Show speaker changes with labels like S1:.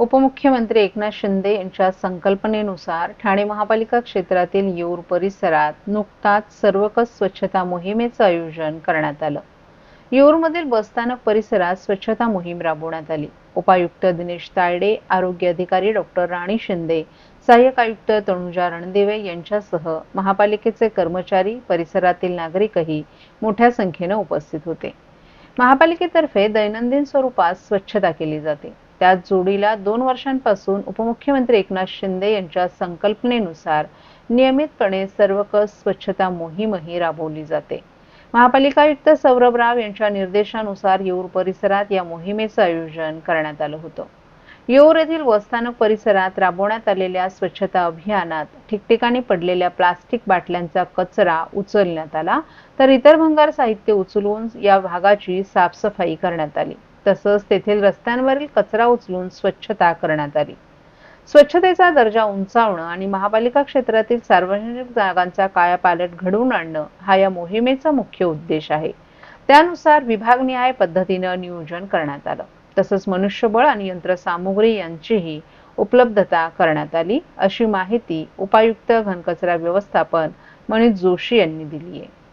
S1: उपमुख्यमंत्री एकनाथ शिंदे यांच्या संकल्पनेनुसार ठाणे महापालिका क्षेत्रातील येऊर परिसरात नुकताच सर्वकस स्वच्छता मोहिमेचं आयोजन करण्यात आलं. येऊरमधील बसस्थानक परिसरात स्वच्छता मोहीम राबवण्यात आली. उपायुक्त दिनेश तायडे आरोग्य अधिकारी डॉक्टर राणी शिंदे सहाय्यक आयुक्त तनुजा रणदिवे यांच्यासह महापालिकेचे कर्मचारी परिसरातील नागरिकही मोठ्या संख्येनं उपस्थित होते. महापालिकेतर्फे दैनंदिन स्वरूपात स्वच्छता केली जाते. त्याच जोडीला दोन वर्षांपासून उपमुख्यमंत्री एकनाथ शिंदे यांच्या संकल्पनेनुसार नियमितपणे सर्वकष स्वच्छता मोहीमही राबवली जाते. महापालिका आयुक्त सौरभ राव यांच्या निर्देशानुसार येऊर परिसरात या मोहिमेचं आयोजन करण्यात आलं होतं. येऊर येथील वस्थानक परिसरात राबवण्यात आलेल्या स्वच्छता अभियानात ठिकठिकाणी पडलेल्या प्लास्टिक बाटल्यांचा कचरा उचलण्यात आला तर इतर भंगार साहित्य उचलून या भागाची साफसफाई करण्यात आली. तसंच तेथील रस्त्यांवरील कचरा उचलून स्वच्छता करण्यात आली. स्वच्छतेचा दर्जा उंचावणं आणि महापालिका क्षेत्रातील सार्वजनिक जागांचा कायापालट घडवून आणणं हा या मोहिमेचा मुख्य उद्देश आहे. त्यानुसार विभागनिहाय पद्धतीनं नियोजन करण्यात आलं. तसंच मनुष्यबळ आणि यंत्रसामुग्री यांचीही उपलब्धता करण्यात आली अशी माहिती उपायुक्त घनकचरा व्यवस्थापन मनीष जोशी यांनी दिली आहे